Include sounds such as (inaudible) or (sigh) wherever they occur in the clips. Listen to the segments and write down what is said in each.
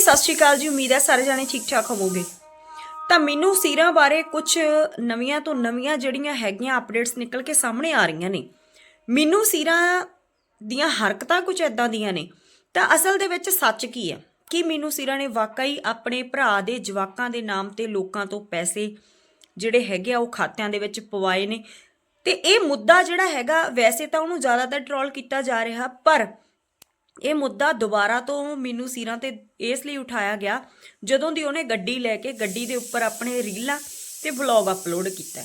ਸਤਿ ਸ਼੍ਰੀ ਅਕਾਲ ਜੀ, ਉਮੀਦ ਹੈ ਸਾਰੇ ਜਾਣੇ ਠੀਕ ਠਾਕ ਹੋਵੋਗੇ। ਤਾਂ ਮੈਨੂੰ ਸੀਰਾਂ ਬਾਰੇ ਕੁਝ ਨਵੀਆਂ ਤੋਂ ਨਵੀਆਂ ਜਿਹੜੀਆਂ ਹੈਗੀਆਂ ਅਪਡੇਟਸ ਨਿਕਲ ਕੇ ਸਾਹਮਣੇ ਆ ਰਹੀਆਂ ਨੇ। ਮੈਨੂੰ ਸੀਰਾਂ ਦੀਆਂ ਹਰਕਤਾਂ ਕੁਝ ਐਦਾਂ ਦੀਆਂ ਨੇ। ਤਾਂ ਅਸਲ ਦੇ ਵਿੱਚ ਸੱਚ ਕੀ ਹੈ? ਕਿ ਮੈਨੂੰ ਸੀਰਾਂ ਨੇ ਵਾਕਈ ਆਪਣੇ ਭਰਾ ਦੇ ਜਵਾਕਾਂ ਦੇ ਨਾਮ ਤੇ ਲੋਕਾਂ ਤੋਂ ਪੈਸੇ ਜਿਹੜੇ ਹੈਗੇ ਆ, ਉਹ ਖਾਤਿਆਂ ਦੇ ਵਿੱਚ ਪਵਾਏ ਨੇ। ਤੇ ਇਹ ਮੁੱਦਾ ਜਿਹੜਾ ਹੈਗਾ, ਵੈਸੇ ਤਾਂ ਉਹਨੂੰ ਜ਼ਿਆਦਾਤਰ ਟ੍ਰੋਲ ਕੀਤਾ ਜਾ ਰਿਹਾ, ਪਰ ਇਹ ਮੁੱਦਾ ਦੁਬਾਰਾ ਤੋਂ ਮੈਨੂੰ ਸੀਰਾਂ ਤੇ ਇਸ ਲਈ ਉਠਾਇਆ ਗਿਆ ਜਦੋਂ ਦੀ ਉਹਨੇ ਗੱਡੀ ਲੈ ਕੇ ਗੱਡੀ ਦੇ ਉੱਪਰ ਆਪਣੇ ਰੀਲਾਂ ਤੇ ਵਲੌਗ ਅਪਲੋਡ ਕੀਤਾ।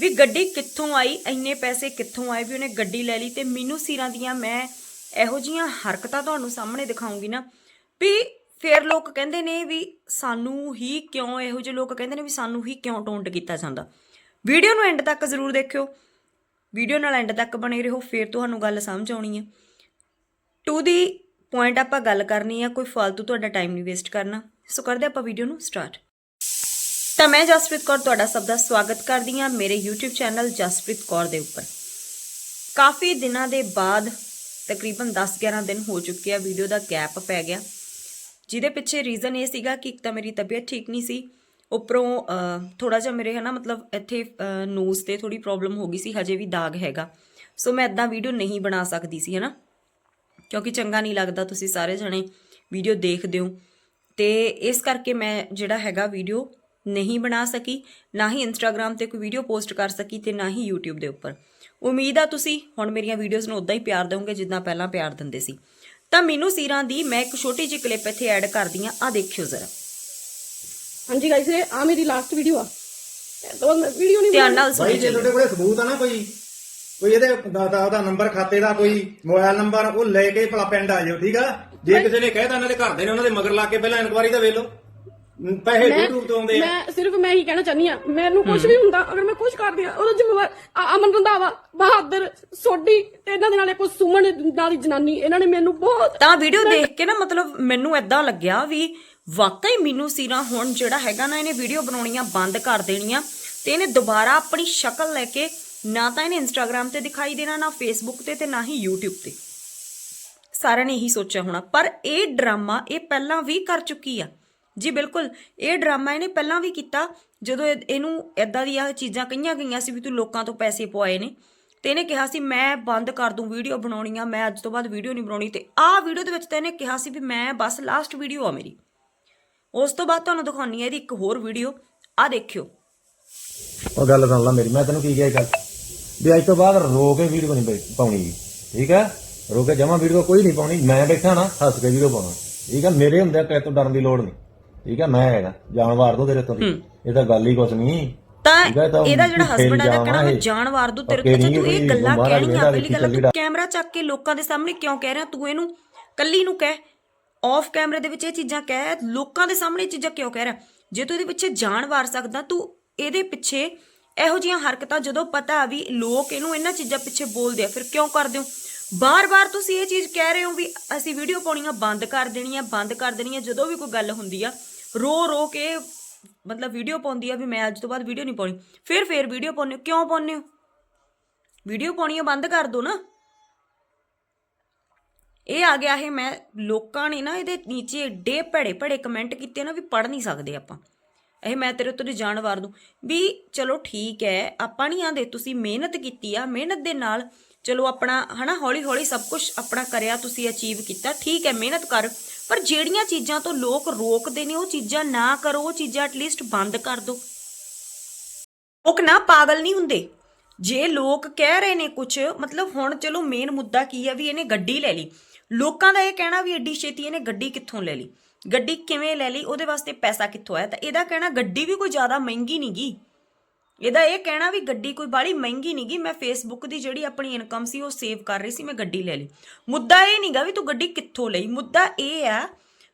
ਵੀ ਗੱਡੀ ਕਿੱਥੋਂ ਆਈ, ਇੰਨੇ ਪੈਸੇ ਕਿੱਥੋਂ ਆਏ, ਵੀ ਉਹਨੇ ਗੱਡੀ ਲੈ ਲਈ ਤੇ ਮੈਨੂੰ ਸੀਰਾਂ ਦੀਆਂ ਮੈਂ ਇਹੋ ਜੀਆਂ ਹਰਕਤਾਂ ਤੁਹਾਨੂੰ ਸਾਹਮਣੇ ਦਿਖਾਉਂਗੀ ਨਾ। ਵੀ ਫਿਰ ਲੋਕ ਕਹਿੰਦੇ ਨੇ ਵੀ ਸਾਨੂੰ ਹੀ ਕਿਉਂ ਇਹੋ ਜਿਹੇ ਲੋਕ ਕਹਿੰਦੇ ਨੇ ਵੀ ਸਾਨੂੰ ਹੀ ਕਿਉਂ ਟੋਂਟ ਕੀਤਾ ਜਾਂਦਾ। ਵੀਡੀਓ ਨੂੰ ਐਂਡ ਤੱਕ ਜ਼ਰੂਰ ਦੇਖਿਓ। ਵੀਡੀਓ ਨਾਲ ਐਂਡ ਤੱਕ ਬਣੇ ਰਹੋ, ਫਿਰ ਤੁਹਾਨੂੰ ਗੱਲ ਸਮਝ ਆਉਣੀ ਹੈ ਟੂ ਦੀ ਪੁਆਇੰਟ ਆਪਾਂ ਗੱਲ ਕਰਨੀ ਆ, ਕੋਈ ਫालतू ਤੁਹਾਡਾ ਟਾਈਮ ਨਹੀਂ ਵੇਸਟ ਕਰਨਾ। ਸੋ ਕਰਦੇ ਆਪਾਂ ਵੀਡੀਓ ਨੂੰ ਸਟਾਰਟ ਤਾਂ ਮੈਂ ਜਸਪ੍ਰੀਤ ਕੌਰ ਤੁਹਾਡਾ ਸਭ ਦਾ ਸਵਾਗਤ ਕਰਦੀ ਹਾਂ ਮੇਰੇ YouTube ਚੈਨਲ ਜਸਪ੍ਰੀਤ ਕੌਰ ਦੇ ਉੱਪਰ। ਕਾਫੀ ਦਿਨਾਂ ਦੇ ਬਾਅਦ ਤਕਰੀਬਨ 10-11 ਦਿਨ ਹੋ ਚੁੱਕੇ ਆ ਵੀਡੀਓ ਦਾ ਗੈਪ ਪੈ ਗਿਆ। ਜਿਹਦੇ ਪਿੱਛੇ ਰੀਜ਼ਨ ਇਹ ਸੀਗਾ ਕਿ ਇੱਕ ਤਾਂ ਮੇਰੀ ਤਬੀਅਤ ਠੀਕ ਨਹੀਂ ਸੀ, ਉੱਪਰੋਂ ਥੋੜਾ ਜਿਹਾ ਮੇਰੇ ਹਨਾ, ਮਤਲਬ ਇੱਥੇ ਨੋਜ਼ ਤੇ ਥੋੜੀ ਪ੍ਰੋਬਲਮ ਹੋ ਗਈ ਸੀ, ਹਜੇ ਵੀ ਦਾਗ ਹੈਗਾ। ਸੋ ਮੈਂ ਇਦਾਂ ਵੀਡੀਓ ਨਹੀਂ ਬਣਾ ਸਕਦੀ ਸੀ, ਹਨਾ। ਕਿਉਂਕਿ ਚੰਗਾ ਨਹੀਂ ਲੱਗਦਾ ਤੁਸੀਂ ਸਾਰੇ ਜਣੇ ਵੀਡੀਓ ਦੇਖਦੇ ਹੋ। ਤੇ ਇਸ ਕਰਕੇ ਮੈਂ ਜਿਹੜਾ ਹੈਗਾ ਵੀਡੀਓ ਨਹੀਂ ਬਣਾ ਸਕੀ ਨਾ ਹੀ ਇੰਸਟਾਗ੍ਰam ਤੇ ਕੋਈ ਵੀਡੀਓ ਪੋਸਟ ਕਰ ਸਕੀ ਤੇ ਨਾ ਹੀ YouTube ਦੇ ਉੱਪਰ। ਉਮੀਦ ਆ ਤੁਸੀਂ ਹੁਣ ਮੇਰੀਆਂ ਵੀਡੀਓਜ਼ ਨੂੰ ਉਦਾਂ ਹੀ ਪਿਆਰ ਦਿਓਗੇ ਜਿੱਦਾਂ ਪਹਿਲਾਂ ਪਿਆਰ ਦਿੰਦੇ ਸੀ। ਤਾਂ ਮੈਨੂੰ ਸੀਰਾਂ ਦੀ ਮੈਂ ਇੱਕ ਛੋਟੀ ਜਿਹੀ ਕਲਿੱਪ ਇੱਥੇ ਐਡ ਕਰਦੀ ਆ ਆ ਦੇਖਿਓ ਜ਼ਰਾ। ਹਾਂਜੀ ਗਾਇਸ ਇਹ ਆ ਮੇਰੀ ਲਾਸਟ ਵੀਡੀਓ ਆ। ਵੀਡੀਓ ਨਹੀਂ ਧਿਆਨ ਨਾਲ ਸੁਣੀ। ਭਾਈ ਜੇ ਤੁਹਾਡੇ ਕੋਲੇ ਸਬੂਤ ਆ ਨਾ ਕੋਈ। ਕੋਈ ਇਹਦੇ ਦਾ ਦਾ- ਉਹਦਾ ਨੰਬਰ ਖਾਤੇ ਦਾ ਕੋਈ ਮੋਬਾਈਲ ਨੰਬਰ ਉਹ ਲੈ ਕੇ ਭਲਾ ਪਿੰਡ ਆ ਜਾਓ ਠੀਕ ਆ? ਜੇ ਕਿਸੇ ਨੇ ਕਹਿਤਾ ਇਹਨਾਂ ਦੇ ਘਰ ਦੇ ਨੇ ਉਹਨਾਂ ਦੇ ਮਗਰ ਲਾ ਕੇ ਪਹਿਲਾਂ ਇਨਕੁਆਰੀ ਦਾ ਵੇਖ ਲਓ। ਪੈਸੇ YouTube ਤੋਂ ਆਉਂਦੇ ਆ। ਮੈਂ ਸਿਰਫ ਮੈਂ ਹੀ ਕਹਿਣਾ ਚਾਹਨੀ ਆ ਮੈਨੂੰ ਕੁਝ ਵੀ ਹੁੰਦਾ ਅਗਰ ਮੈਂ ਕੁਝ ਕਰਦੀ ਆ ਉਹਦਾ ਜ਼ਿੰਮੇਵਾਰ ਆ- ਅਮਨ ਰੰਧਾਵਾ ਬਹਾਦਰ ਸੋਢੀ ਤੇ ਇਹਨਾਂ ਦੇ ਨਾਲ ਇੱਕ ਸੁਮਨ ਨਾਲ ਦੀ ਜਨਾਨੀ ਇਹਨਾਂ ਨੇ ਮੈਨੂੰ ਬਹੁਤ ਤਾਂ ਵੀਡੀਓ ਦੇਖ ਕੇ ਨਾ ਮਤਲਬ ਮੈਨੂੰ ਐਦਾਂ ਲੱਗਿਆ ਵੀ ਵਾਕਈ ਮੈਨੂੰ ਸੀਰਾ ਹੁਣ ਜਿਹੜਾ ਹੈਗਾ ਨਾ ਇਹਨੇ ਵੀਡੀਓ ਬਣਾਉਣੀਆਂ ਬੰਦ ਕਰ ਦੇਣੀਆਂ ਤੇ ਇਹਨੇ ਦੁਬਾਰਾ ਆਪਣੀ ਸ਼ਕਲ ਲੈ ਕੇ ਨਾ ਤਾਂ ਇਹਨੇ ਇੰਸਟਾਗ੍ਰam ਤੇ ਦਿਖਾਈ ਦੇਣਾ, ਨਾ ਫੇਸਬੁੱਕ ਤੇ ਤੇ ਨਾ ਹੀ YouTube ਤੇ। ਸਾਰਿਆਂ ਨੇ ਇਹੀ ਸੋਚਿਆ ਹੋਣਾ। ਪਰ ਇਹ ਡਰਾਮਾ ਇਹ ਪਹਿਲਾਂ ਵੀ ਕਰ ਚੁੱਕੀ ਆ। ਜੀ ਬਿਲਕੁਲ, ਇਹ ਡਰਾਮਾ ਇਹਨੇ ਪਹਿਲਾਂ ਵੀ ਕੀਤਾ। ਜਦੋਂ ਇਹਨੂੰ ਐਦਾਂ ਦੀਆਂ ਚੀਜ਼ਾਂ ਕਹੀਆਂ ਗਈਆਂ ਸੀ ਵੀ ਤੂੰ ਲੋਕਾਂ ਤੋਂ ਪੈਸੇ ਪਵਾਏ ਨੇ। ਤੇ ਇਹਨੇ ਕਿਹਾ ਸੀ, ਮੈਂ ਬੰਦ ਕਰ ਦੂੰ ਵੀਡੀਓ ਬਣਾਉਣੀ ਆ ਮੈਂ ਅੱਜ ਤੋਂ ਬਾਅਦ ਵੀਡੀਓ ਨਹੀਂ ਬਣਾਉਣੀ। ਤੇ ਆਹ ਵੀਡੀਓ ਦੇ ਵਿੱਚ ਤਾਂ ਇਹਨੇ ਕਿਹਾ ਸੀ ਵੀ ਮੈਂ ਬਸ ਲਾਸਟ ਵੀਡੀਓ ਆ ਮੇਰੀ। ਉਸ ਤੋਂ ਬਾਅਦ ਤੁਹਾਨੂੰ ਦਿਖਾਉਣੀ ਹੈ ਇਹਦੀ ਇੱਕ ਹੋਰ ਵੀਡੀਓ। ਆ ਦੇਖਿਓ। ਉਹ ਗੱਲ ਸੁਣ ਲੈ ਮੇਰੀ, ਮੈਂ ਤੈਨੂੰ ਕੀ ਕਿਹਾ ਗੱਲ? ਵੀ ਅੱਜ ਤੋਂ ਬਾਅਦ ਰੋ ਕੇ ਵੀਡੀਓ ਨਹੀਂ ਪਾਉਣੀ। ਠੀਕ ਹੈ? ਰੋ ਕੇ ਜਮਾ ਵੀਡੀਓ ਕੋਈ ਨਹੀਂ ਪਾਉਣੀ। ਮੈਂ ਬੈਠਾ ਨਾ ਹੱਸ ਕੇ ਵੀਡੀਓ ਪਾਉਣਾ। ਠੀਕ ਹੈ? ਮੇਰੇ ਹੁੰਦਿਆਂ ਕਿਸੇ ਤੋਂ ਡਰਨ ਦੀ ਲੋੜ ਨਹੀਂ। ਠੀਕ ਹੈ? ਮੈਂ ਹੈਗਾ। ਜਾਨ ਵਾਰ ਦੋ ਤੇਰੇ ਤੋਂ। ਇਹ ਤਾਂ ਗੱਲ ਹੀ ਕੁਛ ਨਹੀਂ। ਤਾਂ ਤਾਂ ਇਹਦਾ ਜਿਹੜਾ ਹਸਬੰਡ ਹੈ ਕਹਿਣਾ ਮੈਂ। ਜਾਨ ਵਾਰ ਦੂ ਤੇਰੇ ਪੱਕੇ ਤੋਂ ਨਹੀਂ ਤੂੰ ਇਹ ਕੋਈ। ਗੱਲਾਂ ਮਹਾਰਾਜ ਕਹਿਣੀਆਂ ਵੇਖਦਾ ਪਹਿਲੀ ਗੱਲ ਵੇਖੀ ਤੂੰ ਕੈਮਰਾ ਚੱਕ ਕੇ ਲੋਕਾਂ ਦੇ ਸਾਹਮਣੇ ਕਿਉਂ ਕਹਿ ਰਿਹਾ? ਤੂੰ ਇਹਨੂੰ ਕੱਲੀ ਨੂੰ ਕਹਿ। ਆਫ ਕੈਮਰੇ ਦੇ ਵਿੱਚ ਇਹ ਚੀਜ਼ਾਂ ਕਹਿ। ਲੋਕਾਂ ਦੇ ਸਾਹਮਣੇ ਇਹ ਚੀਜ਼ਾਂ ਕਿਉਂ ਕਹਿ ਰਿਹਾ? ਜੇ ਤੂੰ ਇਹਦੇ ਪਿੱਛੇ ਜਾਨ ਵਾਰ ਸਕਦਾ ਤੂੰ ਇਹਦੇ ਪਿੱਛੇ ਇਹੋ ਜੀਆਂ ਹਰਕਤਾਂ ਜਦੋਂ ਪਤਾ ਵੀ ਲੋਕ ਇਹਨੂੰ ਇਹਨਾਂ ਚੀਜ਼ਾਂ ਪਿੱਛੇ ਬੋਲਦੇ ਆ, ਫਿਰ ਕਿਉਂ ਕਰਦੇ ਹੋ? ਬਾਰ-ਬਾਰ ਤੁਸੀਂ ਇਹ ਚੀਜ਼ ਕਹਿ ਰਹੇ ਹੋ ਵੀ ਅਸੀਂ ਵੀਡੀਓ ਪਾਉਣੀਆਂ ਬੰਦ ਕਰ ਦੇਣੀਆਂ, ਬੰਦ ਕਰ ਦੇਣੀਆਂ, ਜਦੋਂ ਵੀ ਕੋਈ ਗੱਲ ਹੁੰਦੀ ਆ ਰੋ ਰੋ ਕੇ ਮਤਲਬ ਵੀਡੀਓ ਪਾਉਂਦੀ ਆ ਵੀ ਮੈਂ ਅੱਜ ਤੋਂ ਬਾਅਦ ਵੀਡੀਓ ਨਹੀਂ ਪਾਉਣੀ, ਫਿਰ ਫਿਰ ਵੀਡੀਓ ਪਾਉਂਦੇ ਹੋ, ਕਿਉਂ ਪਾਉਂਦੇ ਹੋ? ਵੀਡੀਓ ਪਾਉਣੀਆਂ ਬੰਦ ਕਰ ਦੋ ਨਾ। ਇਹ ਆ ਗਿਆ ਇਹ ਮੈਂ, ਲੋਕਾਂ ਨੇ ਨਾ ਇਹਦੇ ਨੀਚੇ ਡੇ ਭੜੇ ਭੜੇ ਕਮੈਂਟ ਕੀਤੇ ਨਾ ਵੀ ਪੜ ਨਹੀਂ ਸਕਦੇ ਆਪਾਂ। ਇਹ ਮੈਂ ਤੇਰੇ ਤੋਂ ਜਾਣ ਵਾਰ ਦੂੰ ਵੀ ਚਲੋ ਠੀਕ ਹੈ ਆਪਾਂ ਨਹੀਂ ਆਂਦੇ, ਤੁਸੀਂ ਮਿਹਨਤ ਕੀਤੀ ਆ, ਮਿਹਨਤ ਦੇ ਨਾਲ ਚਲੋ ਆਪਣਾ, ਹਨਾ ਹੌਲੀ ਹੌਲੀ ਸਭ ਕੁਝ ਆਪਣਾ ਕਰਿਆ ਤੁਸੀਂ ਅਚੀਵ ਕੀਤਾ। ਠੀਕ ਹੈ ਮਿਹਨਤ ਕਰ। ਪਰ ਜਿਹੜੀਆਂ ਚੀਜ਼ਾਂ ਤੋਂ ਲੋਕ ਰੋਕਦੇ ਨੇ, ਉਹ ਚੀਜ਼ਾਂ ਨਾ ਕਰੋ, ਉਹ ਚੀਜ਼ਾਂ ਐਟਲੀਸਟ ਬੰਦ ਕਰ ਦਿਓ ਲੋਕ ਨਾ ਪਾਗਲ ਨਹੀਂ ਹੁੰਦੇ। ਜੇ ਲੋਕ ਕਹਿ ਰਹੇ ਨੇ ਕੁਝ ਮਤਲਬ ਹੁਣ ਚਲੋ ਮੇਨ ਮੁੱਦਾ ਕੀ ਹੈ ਵੀ ਇਹਨੇ ਗੱਡੀ ਲੈ ਲਈ। ਲੋਕਾਂ ਦਾ ਇਹ ਕਹਿਣਾ ਵੀ ਐਡੀ ਛੇਤੀ ਇਹਨੇ ਗੱਡੀ ਕਿੱਥੋਂ ਲੈ ਲਈ? ਗੱਡੀ ਕਿਵੇਂ ਲੈ ਲਈ, ਉਹਦੇ ਵਾਸਤੇ ਪੈਸਾ ਕਿੱਥੋਂ ਆਇਆ? ਤਾਂ ਇਹਦਾ ਕਹਿਣਾ, ਗੱਡੀ ਵੀ ਕੋਈ ਜ਼ਿਆਦਾ ਮਹਿੰਗੀ ਨਹੀਂਗੀ ਇਹਦਾ ਇਹ ਕਹਿਣਾ ਵੀ ਗੱਡੀ ਕੋਈ ਬਾੜੀ ਮਹਿੰਗੀ ਨਹੀਂਗੀ ਮੈਂ ਫੇਸਬੁੱਕ ਦੀ ਜਿਹੜੀ ਆਪਣੀ ਇਨਕਮ ਸੀ, ਉਹ ਸੇਵ ਕਰ ਰਹੀ ਸੀ, ਮੈਂ ਗੱਡੀ ਲੈ ਲਈ। ਮੁੱਦਾ ਇਹ ਨਹੀਂਗਾ ਵੀ ਤੂੰ ਗੱਡੀ ਕਿੱਥੋਂ ਲਈ? ਮੁੱਦਾ ਇਹ ਆ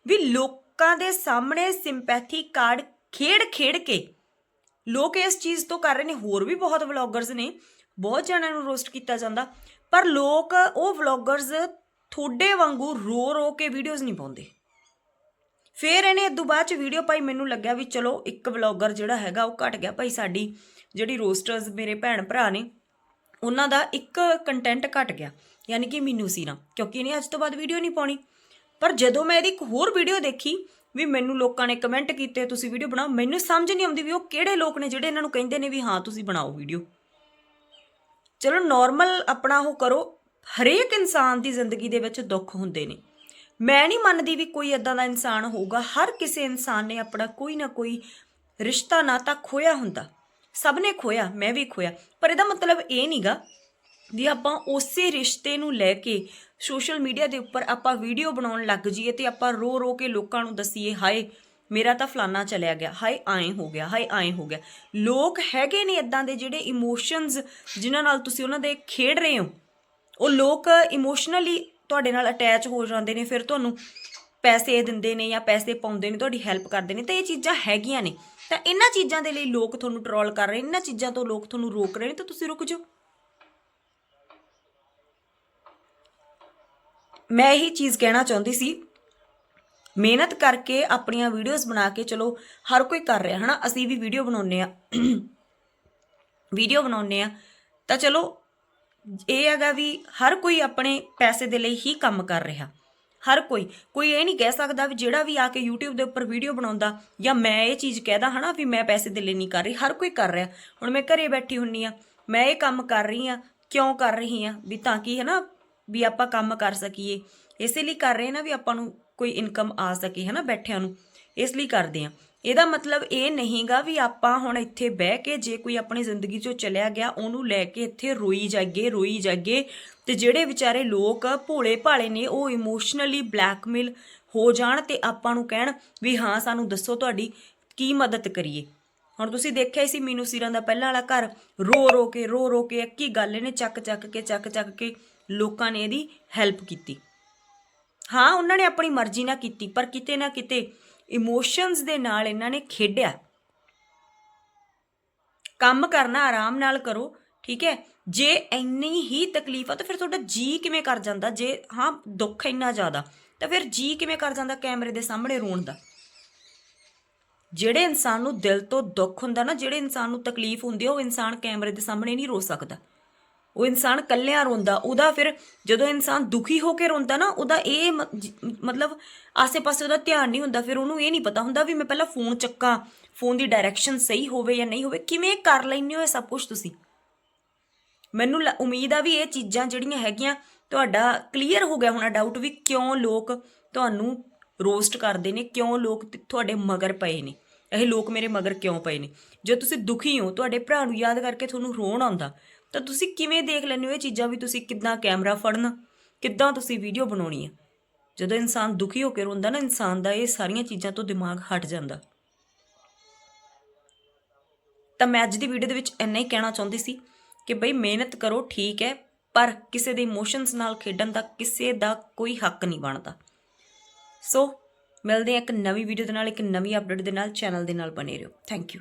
ਵੀ ਲੋਕਾਂ ਦੇ ਸਾਹਮਣੇ ਸਿੰਪੈਥੀ ਕਾਰਡ ਖੇਡ ਖੇਡ ਕੇ ਲੋਕ ਇਸ ਚੀਜ਼ ਤੋਂ ਕਰ ਰਹੇ ਨੇ। ਹੋਰ ਵੀ ਬਹੁਤ ਵਲੌਗਰਸ ਨੇ। ਬਹੁਤ ਜਣਾਂ ਨੂੰ ਰੋਸਟ ਕੀਤਾ ਜਾਂਦਾ। ਪਰ ਲੋਕ ਉਹ ਵਲੌਗਰਸ ਥੋੜੇ ਵਾਂਗੂ ਰੋ ਰੋ ਕੇ ਵੀਡੀਓਜ਼ ਨਹੀਂ ਪਾਉਂਦੇ। ਫਿਰ ਇਹਨੇ ਇਦੋਂ ਬਾਅਦ ਚ ਵੀਡੀਓ ਪਾਈ, ਮੈਨੂੰ ਲੱਗਿਆ ਵੀ ਚਲੋ ਇੱਕ ਵਲੌਗਰ ਜਿਹੜਾ ਹੈਗਾ ਉਹ ਘਟ ਗਿਆ। ਭਾਈ ਸਾਡੀ ਜਿਹੜੀ ਰੋਸਟਰਸ ਮੇਰੇ ਭੈਣ ਭਰਾ ਨੇ, ਉਹਨਾਂ ਦਾ ਇੱਕ ਕੰਟੈਂਟ ਘਟ ਗਿਆ, ਯਾਨੀ ਕਿ ਮੈਨੂੰ ਸੀ ਨਾ ਕਿਉਂਕਿ ਇਹਨੇ ਅੱਜ ਤੋਂ ਬਾਅਦ ਵੀਡੀਓ ਨਹੀਂ ਪਾਉਣੀ। ਪਰ ਜਦੋਂ ਮੈਂ ਇਹਦੀ ਇੱਕ ਹੋਰ ਵੀਡੀਓ ਦੇਖੀ, ਵੀ ਮੈਨੂੰ ਲੋਕਾਂ ਨੇ ਕਮੈਂਟ ਕੀਤੇ, ਤੁਸੀਂ ਵੀਡੀਓ ਬਣਾਓ, ਮੈਨੂੰ ਸਮਝ ਨਹੀਂ ਆਉਂਦੀ ਵੀ ਉਹ ਕਿਹੜੇ ਲੋਕ ਨੇ ਜਿਹੜੇ ਇਹਨਾਂ ਨੂੰ ਕਹਿੰਦੇ ਨੇ ਵੀ ਹਾਂ, ਤੁਸੀਂ ਬਣਾਓ ਵੀਡੀਓ ਚਲੋ ਨਾਰਮਲ ਆਪਣਾ ਉਹ ਕਰੋ, ਹਰੇਕ ਇਨਸਾਨ ਦੀ ਜ਼ਿੰਦਗੀ ਦੇ ਵਿੱਚ ਦੁੱਖ ਹੁੰਦੇ ਨੇ। ਮੈਂ ਨਹੀਂ ਮੰਨਦੀ ਵੀ ਕੋਈ ਇਦਾਂ ਦਾ ਇਨਸਾਨ ਹੋਊਗਾ। ਹਰ ਕਿਸੇ ਇਨਸਾਨ ਨੇ ਆਪਣਾ ਕੋਈ ਨਾ ਕੋਈ ਰਿਸ਼ਤਾ ਨਾਤਾ ਖੋਇਆ ਹੁੰਦਾ। ਸਭ ਨੇ ਖੋਇਆ ਮੈਂ ਵੀ ਖੋਇਆ ਪਰ ਇਹਦਾ ਮਤਲਬ ਇਹ ਨਹੀਂਗਾ ਵੀ ਆਪਾਂ ਉਸੇ ਰਿਸ਼ਤੇ ਨੂੰ ਲੈ ਕੇ ਸੋਸ਼ਲ ਮੀਡੀਆ ਦੇ ਉੱਪਰ ਆਪਾਂ ਵੀਡੀਓ ਬਣਾਉਣ ਲੱਗ ਜਾਈਏ ਤੇ ਆਪਾਂ ਰੋ ਰੋ ਕੇ ਲੋਕਾਂ ਨੂੰ ਦਸੀਏ, ਹਾਏ, ਮੇਰਾ ਤਾਂ ਫਲਾਨਾ ਚਲਿਆ ਗਿਆ। ਹਾਏ, ਆਏ ਹੋ ਗਿਆ। ਹਾਏ, ਆਏ ਹੋ ਗਿਆ। ਲੋਕ ਹੈਗੇ ਨੇ ਇਦਾਂ ਦੇ ਜਿਹੜੇ ਇਮੋਸ਼ਨਸ ਜਿਨ੍ਹਾਂ ਨਾਲ ਤੁਸੀਂ ਉਹਨਾਂ ਦੇ ਖੇਡ ਰਹੇ ਹੋ। ਉਹ ਲੋਕ ਇਮੋਸ਼ਨਲੀ ਤੁਹਾਡੇ ਨਾਲ ਅਟੈਚ ਹੋ ਜਾਂਦੇ ਨੇ, ਫਿਰ ਤੁਹਾਨੂੰ ਪੈਸੇ ਦਿੰਦੇ ਨੇ ਜਾਂ ਪੈਸੇ ਪਾਉਂਦੇ ਨੇ, ਤੁਹਾਡੀ ਹੈਲਪ ਕਰਦੇ ਨੇ, ਤਾਂ ਇਹ ਚੀਜ਼ਾਂ ਹੈਗੀਆਂ ਨੇ। ਤਾਂ ਇਹਨਾਂ ਚੀਜ਼ਾਂ ਦੇ ਲਈ ਲੋਕ ਤੁਹਾਨੂੰ ਟਰੋਲ ਕਰ ਰਹੇ ਨੇ, ਇਹਨਾਂ ਚੀਜ਼ਾਂ ਤੋਂ ਲੋਕ ਤੁਹਾਨੂੰ ਰੋਕ ਰਹੇ ਨੇ, ਤਾਂ ਤੁਸੀਂ ਰੁਕ ਜਾਓ। ਮੈਂ ਇਹੀ ਚੀਜ਼ ਕਹਿਣਾ ਚਾਹੁੰਦੀ ਸੀ, ਮਿਹਨਤ ਕਰਕੇ ਆਪਣੀਆਂ ਵੀਡੀਓਜ਼ ਬਣਾ ਕੇ ਚਲੋ, ਹਰ ਕੋਈ ਕਰ ਰਿਹਾ, ਹਨਾ? ਅਸੀਂ ਵੀ ਵੀਡੀਓ ਬਣਾਉਂਦੇ ਆ ਵੀਡੀਓ (coughs) ਬਣਾਉਂਦੇ ਆ ਤਾਂ ਚਲੋ ਇਹ ਹੈਗਾ ਵੀ ਹਰ ਕੋਈ ਆਪਣੇ ਪੈਸੇ ਦੇ ਲਈ ਹੀ ਕੰਮ ਕਰ ਰਿਹਾ। ਹਰ ਕੋਈ ਕੋਈ ਇਹ ਨਹੀਂ ਕਹਿ ਸਕਦਾ ਵੀ ਜਿਹੜਾ ਵੀ ਆ ਕੇ YouTube ਦੇ ਉੱਪਰ ਵੀਡੀਓ ਬਣਾਉਂਦਾ ਜਾਂ ਮੈਂ ਇਹ ਚੀਜ਼ ਕਹਿਦਾ ਹਨਾ ਵੀ ਮੈਂ ਪੈਸੇ ਦੇ ਲਈ ਨਹੀਂ ਕਰ ਰਹੀ, ਹਰ ਕੋਈ ਕਰ ਰਿਹਾ। ਹੁਣ ਮੈਂ ਘਰੇ ਬੈਠੀ ਹੁੰਨੀ ਆ, ਮੈਂ ਇਹ ਕੰਮ ਕਰ ਰਹੀ ਆ, ਕਿਉਂ ਕਰ ਰਹੀ ਆ? ਵੀ ਤਾਂ ਕਿ ਹਨਾ ਵੀ ਆਪਾਂ ਕੰਮ ਕਰ ਸਕੀਏ। ਇਸੇ ਲਈ ਕਰ ਰਹੇ ਨਾ ਵੀ ਆਪਾਂ ਨੂੰ ਕੋਈ ਇਨਕਮ ਆ ਸਕੇ ਹਨਾ ਬੈਠਿਆਂ ਨੂੰ, ਇਸ ਲਈ ਕਰਦੇ ਆ। ਇਹਦਾ ਮਤਲਬ ਇਹ ਨਹੀਂਗਾ ਵੀ ਆਪਾਂ ਹੁਣ ਇੱਥੇ ਬਹਿ ਕੇ ਜੇ ਕੋਈ ਆਪਣੀ ਜ਼ਿੰਦਗੀ ਚੋਂ ਚਲਿਆ ਗਿਆ, ਉਹਨੂੰ ਲੈ ਕੇ ਇੱਥੇ ਰੋਈ ਜਾਗੇ ਰੋਈ ਜਾਗੇ ਤੇ ਜਿਹੜੇ ਵਿਚਾਰੇ ਲੋਕ ਭੋਲੇ ਭਾਲੇ ਨੇ, ਉਹ ਇਮੋਸ਼ਨਲੀ ਬਲੈਕਮੇਲ ਹੋ ਜਾਣ ਤੇ ਆਪਾਂ ਨੂੰ ਕਹਿਣ ਵੀ ਹਾਂ, ਸਾਨੂੰ ਦੱਸੋ ਤੁਹਾਡੀ ਕੀ ਮਦਦ ਕਰੀਏ। ਹੁਣ ਤੁਸੀਂ ਦੇਖਿਆ ਸੀ, ਮੀਨੂ ਸੀਰਾਂ ਦਾ ਪਹਿਲਾਂ ਵਾਲਾ ਘਰ, ਰੋ ਰੋ ਕੇ, ਰੋ ਰੋ ਕੇ ਇੱਕ ਹੀ ਗੱਲ ਇਹਨੇ ਚੱਕ ਚੱਕ ਕੇ, ਚੱਕ ਚੱਕ ਕੇ ਲੋਕਾਂ ਨੇ ਇਹਦੀ ਹੈਲਪ ਕੀਤੀ। ਹਾਂ, ਉਹਨਾਂ ਨੇ ਆਪਣੀ ਮਰਜ਼ੀ ਨਾਲ ਕੀਤੀ, ਪਰ ਕਿਤੇ ਨਾ ਕਿਤੇ ਇਮੋਸ਼ਨਸ ਦੇ ਨਾਲ ਇਹਨਾਂ ਨੇ ਖੇਡਿਆ। ਕੰਮ ਕਰਨਾ, ਆਰਾਮ ਨਾਲ ਕਰੋ, ਠੀਕ ਹੈ? ਜੇ ਇੰਨੀ ਹੀ ਤਕਲੀਫ ਆ ਤਾਂ ਫਿਰ ਤੁਹਾਡਾ ਜੀ ਕਿਵੇਂ ਕਰ ਜਾਂਦਾ? ਜੇ, ਹਾਂ, ਦੁੱਖ ਇੰਨਾ ਜ਼ਿਆਦਾ, ਤਾਂ ਫਿਰ ਜੀ ਕਿਵੇਂ ਕਰ ਜਾਂਦਾ ਕੈਮਰੇ ਦੇ ਸਾਹਮਣੇ ਰੋਣ ਦਾ? ਜਿਹੜੇ ਇਨਸਾਨ ਨੂੰ ਦਿਲ ਤੋਂ ਦੁੱਖ ਹੁੰਦਾ ਨਾ, ਜਿਹੜੇ ਇਨਸਾਨ ਨੂੰ ਤਕਲੀਫ ਹੁੰਦੀ ਆ, ਉਹ ਇਨਸਾਨ ਕੈਮਰੇ ਦੇ ਸਾਹਮਣੇ ਨਹੀਂ ਰੋ ਸਕਦਾ। ਉਹ ਇਨਸਾਨ ਕੱਲਿਆਂ ਰੋਂਦਾ, ਉਹਦਾ ਫਿਰ ਜਦੋਂ ਇਨਸਾਨ ਦੁਖੀ ਹੋ ਕੇ ਰੋਂਦਾ ਨਾ, ਉਹਦਾ ਇਹ ਮਤਲਬ ਆਸੇ-ਪਾਸੇ ਉਹਦਾ ਧਿਆਨ ਨਹੀਂ ਹੁੰਦਾ, ਫਿਰ ਉਹਨੂੰ ਇਹ ਨਹੀਂ ਪਤਾ ਹੁੰਦਾ ਵੀ ਮੈਂ ਪਹਿਲਾਂ ਫੋਨ ਚੱਕਾਂ, ਫੋਨ ਦੀ ਡਾਇਰੈਕਸ਼ਨ ਸਹੀ ਹੋਵੇ ਜਾਂ ਨਹੀਂ ਹੋਵੇ, ਕਿਵੇਂ ਕਰ ਲੈਂਦੇ ਹੋ ਇਹ ਸਭ ਕੁਝ ਤੁਸੀਂ? ਮੈਨੂੰ ਲ- ਉਮੀਦ ਆ ਵੀ ਇਹ ਚੀਜ਼ਾਂ ਜਿਹੜੀਆਂ ਹੈਗੀਆਂ, ਤੁਹਾਡਾ ਕਲੀਅਰ ਹੋ ਗਿਆ ਹੋਣਾ ਡਾਊਟ ਵੀ ਕਿਉਂ ਲੋਕ ਤੁਹਾਨੂੰ ਰੋਸਟ ਕਰਦੇ ਨੇ, ਕਿਉਂ ਲੋਕ ਤੁਹਾਡੇ ਮਗਰ ਪਏ ਨੇ? ਇਹ ਲੋਕ ਮੇਰੇ ਮਗਰ ਕਿਉਂ ਪਏ ਨੇ? ਜੇ ਤੁਸੀਂ ਦੁਖੀ ਹੋ, ਤੁਹਾਡੇ ਭਰਾ ਨੂੰ ਯਾਦ ਕਰਕੇ ਤੁਹਾਨੂੰ ਰੋਣ ਆਉਂਦਾ ਤਾਂ ਤੁਸੀਂ ਕਿਵੇਂ ਦੇਖ ਲੈਂਦੇ ਹੋ ਇਹ ਚੀਜ਼ਾਂ ਵੀ ਤੁਸੀਂ ਕਿੱਦਾਂ ਕੈਮਰਾ ਫੜਨ, ਕਿੱਦਾਂ ਤੁਸੀਂ ਵੀਡੀਓ ਬਣਾਉਣੀ ਹੈ ਜਦੋਂ ਇਨਸਾਨ ਦੁਖੀ ਹੋ ਕੇ ਰੋਂਦਾ ਨਾ, ਇਨਸਾਨ ਦਾ ਇਹ ਸਾਰੀਆਂ ਚੀਜ਼ਾਂ ਤੋਂ ਦਿਮਾਗ ਹਟ ਜਾਂਦਾ। ਤਾਂ ਮੈਂ ਅੱਜ ਦੀ ਵੀਡੀਓ ਦੇ ਵਿੱਚ ਇੰਨਾ ਹੀ ਕਹਿਣਾ ਚਾਹੁੰਦੀ ਸੀ ਕਿ ਬਈ ਮਿਹਨਤ ਕਰੋ, ਠੀਕ ਹੈ, ਪਰ ਕਿਸੇ ਦੇ ਇਮੋਸ਼ਨਸ ਨਾਲ ਖੇਡਣ ਦਾ ਕਿਸੇ ਦਾ ਕੋਈ ਹੱਕ ਨਹੀਂ ਬਣਦਾ। ਸੋ ਮਿਲਦੇ ਹਾਂ ਇੱਕ ਨਵੀਂ ਵੀਡੀਓ ਦੇ ਨਾਲ, ਇੱਕ ਨਵੀਂ ਅਪਡੇਟ ਦੇ ਨਾਲ ਚੈਨਲ ਦੇ ਨਾਲ ਬਨੇ ਰਹੋ। Thank you